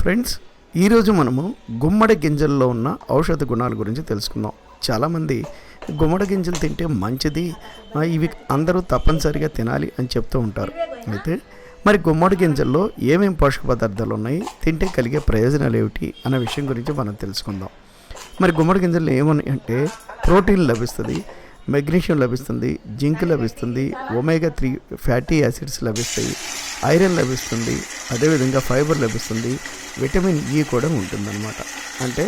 Friends ఈరోజు మనము గుమ్మడి గింజల్లో ఉన్న ఔషధ గుణాల గురించి తెలుసుకుందాం. చాలామంది గుమ్మడి గింజలు తింటే మంచిది ఇవి అందరూ తప్పనిసరిగా తినాలి అని చెప్తూ ఉంటారు. అయితే మరి గుమ్మడి గింజల్లో ఏమేమి పోషక పదార్థాలు ఉన్నాయి తింటే కలిగే ప్రయోజనాలు ఏమిటి అన్న విషయం గురించి మనం తెలుసుకుందాం. మరి గుమ్మడి గింజల్లో ఏమని అంటే ప్రోటీన్ లభిస్తుంది మెగ్నీషియం లభిస్తుంది జింక్ లభిస్తుంది ఒమేగా త్రీ ఫ్యాటీ యాసిడ్స్ లభిస్తాయి ఐరన్ లభిస్తుంది అదేవిధంగా ఫైబర్ లభిస్తుంది విటమిన్ ఈ కూడా ఉంటుందన్నమాట. అంటే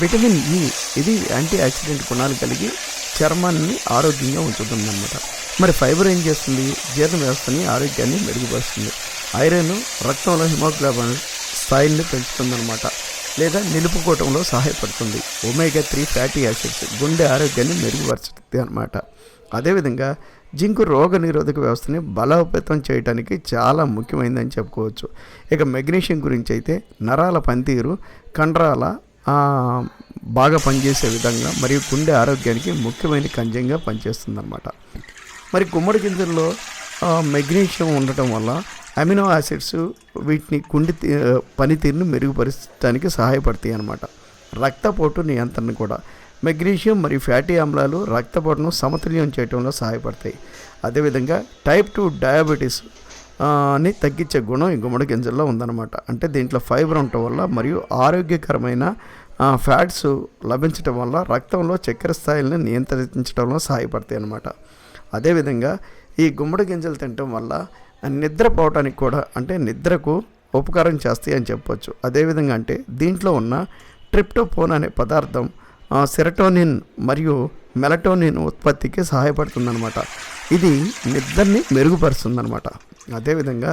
విటమిన్ ఈ ఇది యాంటీ ఆక్సిడెంట్ గుణాలు కలిగి చర్మాన్ని ఆరోగ్యంగా ఉంచుతుందన్నమాట. మరి ఫైబర్ ఏం చేస్తుంది? జీర్ణ వ్యవస్థని ఆరోగ్యాన్ని మెరుగుపరుస్తుంది. ఐరన్ రక్తంలో హిమోగ్లోబిన్ స్థాయిల్ని పెంచుతుందన్నమాట. లేదా నిలుపుకోవటంలో సహాయపడుతుంది. ఒమేగా త్రీ ఫ్యాటీ యాసిడ్స్ గుండె ఆరోగ్యాన్ని మెరుగుపరుస్తుంది అనమాట అదేవిధంగా జింకు రోగ నిరోధక వ్యవస్థని బలోపేతం చేయడానికి చాలా ముఖ్యమైనదని చెప్పుకోవచ్చు. ఇక మెగ్నీషియం గురించి అయితే నరాల పనితీరు కండరాల బాగా పనిచేసే విధంగా మరియు గుండె ఆరోగ్యానికి ముఖ్యమైన ఖనిజంగా పనిచేస్తుందన్నమాట. మరి గుమ్మడి గింజల్లో మెగ్నీషియం ఉండటం వల్ల అమినో యాసిడ్స్ వీటిని గుండె పనితీరును మెరుగుపరచడానికి సహాయపడతాయి అన్నమాట. రక్తపోటు నియంత్రణ కూడా. మెగ్నీషియం మరియు ఫ్యాటీ ఆమ్లాలు రక్తపోటును సమతుల్యం చేయడంలో సహాయపడతాయి. అదేవిధంగా టైప్ టూ డయాబెటీస్ని తగ్గించే గుణం ఈ గుమ్మడి గింజల్లో ఉందన్నమాట. అంటే దీంట్లో ఫైబర్ ఉండటం వల్ల మరియు ఆరోగ్యకరమైన ఫ్యాట్స్ లభించడం వల్ల రక్తంలో చక్కెర స్థాయిలను నియంత్రించడంలో సహాయపడతాయి అన్నమాట. అదేవిధంగా ఈ గుమ్మడి గింజలు తినటం వల్ల నిద్రపోవటానికి కూడా అంటే నిద్రకు ఉపకారం చేస్తాయి అని చెప్పొచ్చు. అదేవిధంగా అంటే దీంట్లో ఉన్న ట్రిప్టోపోన్ అనే పదార్థం సెరటోనిన్ మరియు మెలటోనిన్ ఉత్పత్తికి సహాయపడుతుందన్నమాట. ఇది నిద్రని మెరుగుపరుస్తుందన్నమాట. అదేవిధంగా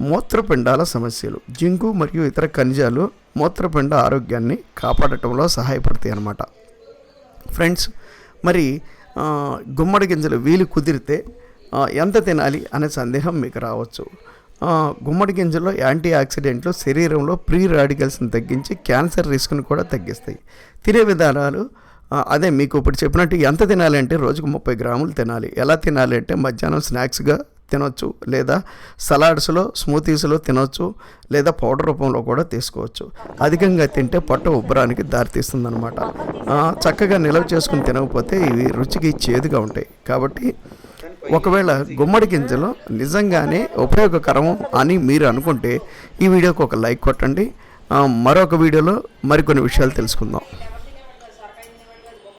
మూత్రపిండాల సమస్యలు జింకు మరియు ఇతర ఖనిజాలు మూత్రపిండ ఆరోగ్యాన్ని కాపాడటంలో సహాయపడతాయి అన్నమాట ఫ్రెండ్స్ మరి గుమ్మడి గింజలు వీలు కుదిరితే ఎంత తినాలి అనే సందేహం మీకు రావచ్చు. గుమ్మడి గింజల్లో యాంటీ ఆక్సిడెంట్లు శరీరంలో ప్రీ రాడికల్స్ని తగ్గించి క్యాన్సర్ రిస్క్ను కూడా తగ్గిస్తాయి. తినే విధానాలు అదే మీకు ఇప్పుడు చెప్పినట్టు ఎంత తినాలి అంటే రోజుకు ముప్పై గ్రాములు తినాలి. ఎలా తినాలి అంటే మధ్యాహ్నం స్నాక్స్గా తినొచ్చు లేదా సలాడ్స్లో స్మూతీస్లో తినొచ్చు లేదా పౌడర్ రూపంలో కూడా తీసుకోవచ్చు. అధికంగా తింటే పొట్ట ఉబ్బరానికి దారితీస్తుందన్నమాట. చక్కగా నిల్వ చేసుకుని తినకపోతే ఇవి రుచికి చేదుగా ఉంటాయి. కాబట్టి ఒకవేళ గుమ్మడి గింజలు నిజంగానే ఉపయోగకరం అని మీరు అనుకుంటే ఈ వీడియోకి ఒక లైక్ కొట్టండి. మరొక వీడియోలో మరికొన్ని విషయాలు తెలుసుకుందాం.